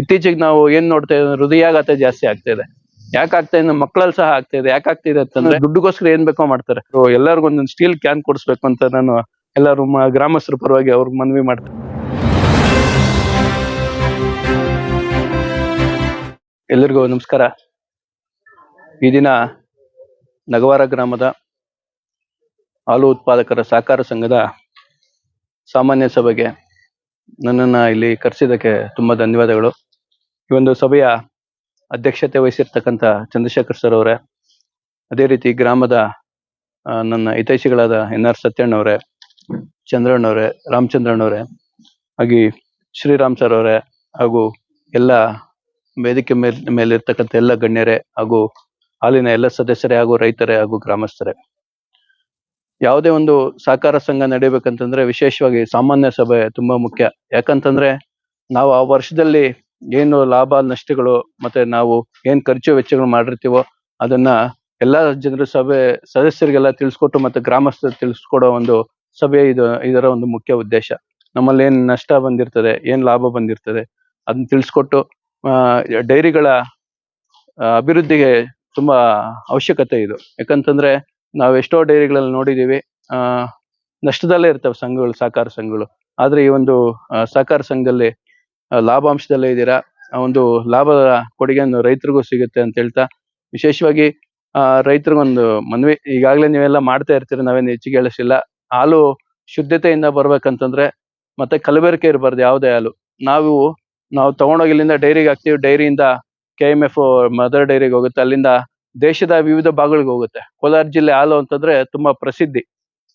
ಇತ್ತೀಚೆಗೆ ನಾವು ಏನ್ ನೋಡ್ತಾ ಇದ್ದೀವಿ, ಹೃದಯಾಘಾತ ಜಾಸ್ತಿ ಆಗ್ತಾ ಇದೆ. ಯಾಕಾಗ್ತಾ ಇದೆ? ಮಕ್ಕಳಲ್ಲಿ ಸಹ ಆಗ್ತಾ ಇದೆ. ಯಾಕೆ ಇದೆ ಅಂತಂದ್ರೆ ದುಡ್ಡುಗೋಸ್ಕರ ಏನ್ ಬೇಕೋ ಮಾಡ್ತಾರೆ. ಎಲ್ಲರಿಗೂ ಒಂದೊಂದು ಸ್ಟೀಲ್ ಕ್ಯಾನ್ ಕೊಡಿಸ್ಬೇಕು ಅಂತ ನಾನು ಎಲ್ಲರೂ ಗ್ರಾಮಸ್ಥರ ಪರವಾಗಿ ಅವ್ರಿಗೆ ಮನವಿ ಮಾಡ್ತೇನೆ. ಎಲ್ಲರಿಗೂ ನಮಸ್ಕಾರ. ಈ ದಿನ ನಗವಾರ ಗ್ರಾಮದ ಹಾಲು ಉತ್ಪಾದಕರ ಸಹಕಾರ ಸಂಘದ ಸಾಮಾನ್ಯ ಸಭೆಗೆ ನನ್ನನ್ನ ಇಲ್ಲಿ ಕರೆಸಿದ್ದಕ್ಕೆ ತುಂಬಾ ಧನ್ಯವಾದಗಳು. ಈ ಒಂದು ಸಭೆಯ ಅಧ್ಯಕ್ಷತೆ ವಹಿಸಿರ್ತಕ್ಕಂತ ಚಂದ್ರಶೇಖರ್ ಸರ್ ಅವರೇ, ಅದೇ ರೀತಿ ಗ್ರಾಮದ ನನ್ನ ಹಿತೈಷಿಗಳಾದ ಎನ್ ಆರ್ ಸತ್ಯಣ್ಣವರೇ ಚಂದ್ರಣ್ಣವರೇ ರಾಮಚಂದ್ರಣ್ಣವರೇ ಹಾಗೆ ಶ್ರೀರಾಮ್ ಸರ್ ಅವರೇ, ಹಾಗೂ ಎಲ್ಲ ವೇದಿಕೆ ಮೇಲ್ ಮೇಲಿರ್ತಕ್ಕಂತ ಎಲ್ಲ ಗಣ್ಯರೇ, ಹಾಗೂ ಹಾಲಿನ ಎಲ್ಲ ಸದಸ್ಯರೇ, ಹಾಗೂ ರೈತರೇ, ಹಾಗೂ ಗ್ರಾಮಸ್ಥರೇ. ಯಾವುದೇ ಒಂದು ಸಹಕಾರ ಸಂಘ ನಡಿಬೇಕಂತಂದ್ರೆ ವಿಶೇಷವಾಗಿ ಸಾಮಾನ್ಯ ಸಭೆ ತುಂಬಾ ಮುಖ್ಯ. ಯಾಕಂತಂದ್ರೆ ನಾವು ಆ ವರ್ಷದಲ್ಲಿ ಏನು ಲಾಭ, ನಷ್ಟಗಳು ಮತ್ತೆ ನಾವು ಏನ್ ಖರ್ಚು ವೆಚ್ಚಗಳು ಮಾಡಿರ್ತೀವೋ ಅದನ್ನ ಎಲ್ಲಾ ಜನರ ಸಭೆ ಸದಸ್ಯರಿಗೆಲ್ಲ ತಿಳಿಸ್ಕೊಟ್ಟು ಮತ್ತೆ ಗ್ರಾಮಸ್ಥರು ತಿಳಿಸ್ಕೊಡೋ ಒಂದು ಸಭೆ ಇದು, ಇದರ ಒಂದು ಮುಖ್ಯ ಉದ್ದೇಶ. ನಮ್ಮಲ್ಲಿ ಏನ್ ನಷ್ಟ ಬಂದಿರ್ತದೆ, ಏನ್ ಲಾಭ ಬಂದಿರ್ತದೆ ಅದನ್ನ ತಿಳಿಸ್ಕೊಟ್ಟು ಡೈರಿಗಳ ಅಭಿವೃದ್ಧಿಗೆ ತುಂಬಾ ಅವಶ್ಯಕತೆ ಇದು. ಯಾಕಂತಂದ್ರೆ ನಾವ್ ಎಷ್ಟೋ ಡೈರಿಗಳಲ್ಲಿ ನೋಡಿದೀವಿ, ಆ, ನಷ್ಟದಲ್ಲೇ ಇರ್ತವೆ ಸಂಘಗಳು, ಸಹಕಾರ ಸಂಘಗಳು. ಆದ್ರೆ ಈ ಒಂದು ಸಹಕಾರ ಸಂಘದಲ್ಲಿ ಲಾಭಾಂಶದಲ್ಲೇ ಇದ್ದೀರಾ? ಆ, ಒಂದು ಲಾಭದ ಕೊಡುಗೆಯನ್ನು ರೈತರಿಗೂ ಸಿಗುತ್ತೆ ಅಂತ ಹೇಳ್ತಾ, ವಿಶೇಷವಾಗಿ, ಆ, ರೈತರಿಗೊಂದು ಮನವಿ, ಈಗಾಗಲೇ ನೀವೆಲ್ಲ ಮಾಡ್ತಾ ಇರ್ತೀರಿ, ನಾವೇನು ಹೆಚ್ಚಿಗೆ ಹೇಳಿಸಿಲ್ಲ. ಹಾಲು ಶುದ್ಧತೆಯಿಂದ ಬರ್ಬೇಕಂತಂದ್ರೆ, ಮತ್ತೆ ಕಲಬೆರಕೆ ಇರಬಾರ್ದು, ಯಾವುದೇ ಹಾಲು. ನಾವು ನಾವು ತಗೊಂಡೋಗಿ ಇಲ್ಲಿಂದ ಡೈರಿಗೆ ಹಾಕ್ತೀವಿ, ಡೈರಿಯಿಂದ ಕೆ ಎಂ ಎಫ್ ಮದರ್ ಡೈರಿಗೆ ಹೋಗುತ್ತೆ, ಅಲ್ಲಿಂದ ದೇಶದ ವಿವಿಧ ಭಾಗಗಳಿಗೆ ಹೋಗುತ್ತೆ. ಕೋಲಾರ ಜಿಲ್ಲೆ ಹಾಲು ಅಂತಂದ್ರೆ ತುಂಬಾ ಪ್ರಸಿದ್ಧಿ.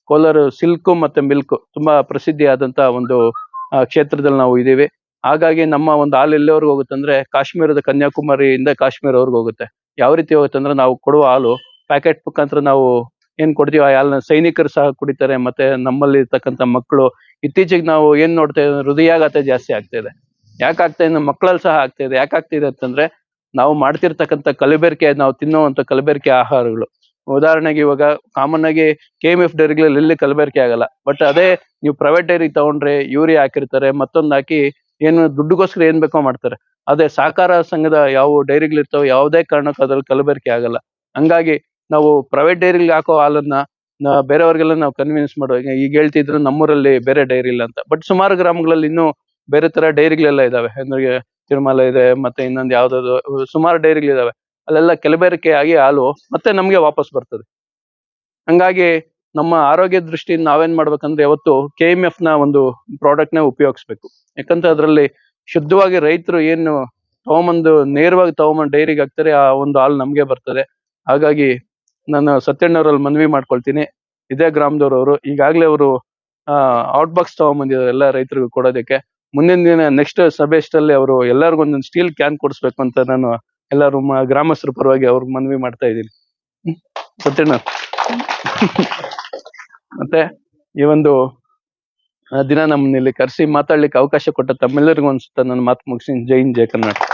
ಕೋಲಾರ ಸಿಲ್ಕು ಮತ್ತೆ ಮಿಲ್ಕ್, ತುಂಬಾ ಪ್ರಸಿದ್ಧಿಯಾದಂತಹ ಒಂದು ಕ್ಷೇತ್ರದಲ್ಲಿ ನಾವು ಇದೀವಿ. ಹಾಗಾಗಿ ನಮ್ಮ ಒಂದು ಹಾಲು ಎಲ್ಲಿವರೆಗೂ ಹೋಗುತ್ತೆ ಅಂದ್ರೆ ಕಾಶ್ಮೀರದ ಕನ್ಯಾಕುಮಾರಿಯಿಂದ ಕಾಶ್ಮೀರವರೆಗೂ ಹೋಗುತ್ತೆ. ಯಾವ ರೀತಿ ಹೋಗುತ್ತೆ ಅಂದ್ರೆ ನಾವು ಕೊಡುವ ಹಾಲು ಪ್ಯಾಕೆಟ್ ಮುಖಾಂತರ ನಾವು ಏನ್ ಕೊಡ್ತೀವಿ? ಆ ಹಾಲನ್ನ ಸೈನಿಕರು ಸಹ ಕುಡಿತಾರೆ, ಮತ್ತೆ ನಮ್ಮಲ್ಲಿ ಇರ್ತಕ್ಕಂಥ ಮಕ್ಕಳು. ಇತ್ತೀಚೆಗೆ ನಾವು ಏನ್ ನೋಡ್ತಾ ಇದ್ದೀವಿ? ಹೃದಯಾಘಾತ ಜಾಸ್ತಿ ಆಗ್ತಾ ಇದೆ. ಯಾಕೆ ಆಗ್ತಾ ಇದೆ? ಮಕ್ಕಳಲ್ಲಿ ಸಹ ಆಗ್ತಾ ಇದೆ. ಯಾಕೆ ಅಂತಂದ್ರೆ ನಾವು ಮಾಡ್ತಿರ್ತಕ್ಕಂಥ ಕಲಬೆರಕೆ, ನಾವು ತಿನ್ನುವಂತ ಕಲಬೆರಕೆ ಆಹಾರಗಳು. ಉದಾಹರಣೆಗೆ ಇವಾಗ ಕಾಮನ್ ಆಗಿ ಕೆ ಎಂ ಎಫ್ ಡೈರಿಗಳಲ್ಲಿ ಎಲ್ಲಿ ಕಲಬೆರಕೆ ಆಗಲ್ಲ. ಬಟ್ ಅದೇ ನೀವು ಪ್ರೈವೇಟ್ ಡೈರಿ ತಗೊಂಡ್ರೆ ಯೂರಿಯಾ ಹಾಕಿರ್ತಾರೆ, ಮತ್ತೊಂದು ಹಾಕಿ ಏನು ದುಡ್ಡುಗೋಸ್ಕರ ಏನ್ ಬೇಕೋ ಮಾಡ್ತಾರೆ. ಅದೇ ಸಹಕಾರ ಸಂಘದ ಯಾವ ಡೈರಿಗಳಿರ್ತಾವ ಯಾವುದೇ ಕಾರಣಕ್ಕೂ ಅದ್ರಲ್ಲಿ ಕಲಬೆರಕೆ ಆಗಲ್ಲ. ಹಂಗಾಗಿ ನಾವು ಪ್ರೈವೇಟ್ ಡೈರಿಲಿ ಹಾಕೋ ಹಾಲನ್ನ ಬೇರೆಯವರಿಗೆಲ್ಲ ನಾವು ಕನ್ವಿನ್ಸ್ ಮಾಡೋ ಈಗ ಈಗ ಹೇಳ್ತಿದ್ರು ನಮ್ಮೂರಲ್ಲಿ ಬೇರೆ ಡೈರಿ ಇಲ್ಲ ಅಂತ. ಬಟ್ ಸುಮಾರು ಗ್ರಾಮಗಳಲ್ಲಿ ಇನ್ನೂ ಬೇರೆ ತರ ಡೈರಿಗಳೆಲ್ಲ ಇದಾವೆ. ಅಂದ್ರೆ ತಿರುಮಲ ಇದೆ, ಮತ್ತೆ ಇನ್ನೊಂದು ಯಾವ್ದಾದ್ರು ಸುಮಾರು ಡೈರಿಗಳಿದಾವೆ. ಅಲ್ಲೆಲ್ಲ ಕಲಬೆರಕೆ ಆಗಿ ಹಾಲು ಮತ್ತೆ ನಮ್ಗೆ ವಾಪಸ್ ಬರ್ತದೆ. ಹಂಗಾಗಿ ನಮ್ಮ ಆರೋಗ್ಯ ದೃಷ್ಟಿಯಿಂದ ನಾವೇನ್ ಮಾಡ್ಬೇಕಂದ್ರೆ ಯಾವತ್ತು ಕೆ ಎಂ ಎಫ್ನ ಒಂದು ಪ್ರಾಡಕ್ಟ್ನ ಉಪಯೋಗಿಸ್ಬೇಕು. ಯಾಕಂದ್ರೆ ಅದರಲ್ಲಿ ಶುದ್ಧವಾಗಿ ರೈತರು ಏನು ತಗೊಂಬಂದು ನೇರವಾಗಿ ತಗೊಂಬಂದು ಡೈರಿಗೆ ಹಾಕ್ತಾರೆ, ಆ ಒಂದು ಹಾಲು ನಮ್ಗೆ ಬರ್ತದೆ. ಹಾಗಾಗಿ ನಾನು ಸತ್ಯಣ್ಣವ್ರಲ್ಲಿ ಮನವಿ ಮಾಡ್ಕೊಳ್ತೀನಿ. ಇದೇ ಗ್ರಾಮದವ್ರವರು. ಈಗಾಗಲೇ ಅವರು ಔಟ್ ಬಾಕ್ಸ್ ತಗೊಂಬಂದಿದ್ದಾರೆ ಎಲ್ಲ ರೈತರಿಗೂ ಕೊಡೋದಕ್ಕೆ. ಮುಂದಿನ ದಿನ ನೆಕ್ಸ್ಟ್ ಸಭೆಷ್ಟಲ್ಲಿ ಅವರು ಎಲ್ಲರಿಗೂ ಒಂದೊಂದು ಸ್ಟೀಲ್ ಕ್ಯಾನ್ ಕೊಡಿಸ್ಬೇಕು ಅಂತ ನಾನು ಎಲ್ಲರೂ ಗ್ರಾಮಸ್ಥರ ಪರವಾಗಿ ಅವ್ರಿಗೆ ಮನವಿ ಮಾಡ್ತಾ ಇದ್ದೀನಿ. ಸತ್ಯಣ್ಣ. ಮತ್ತೆ ಈ ಒಂದು ದಿನ ನಮ್ಮನ್ನ ಇಲ್ಲಿ ಕರೆಸಿ ಮಾತಾಡ್ಲಿಕ್ಕೆ ಅವಕಾಶ ಕೊಟ್ಟ ತಮ್ಮೆಲ್ಲರಿಗೂ ಅನ್ಸುತ್ತೆ ನನ್ನ ಮಾತು ಮುಗಿಸಿ. ಜೈ ಹಿಂದ್ ಕರ್ನಾಟಕ.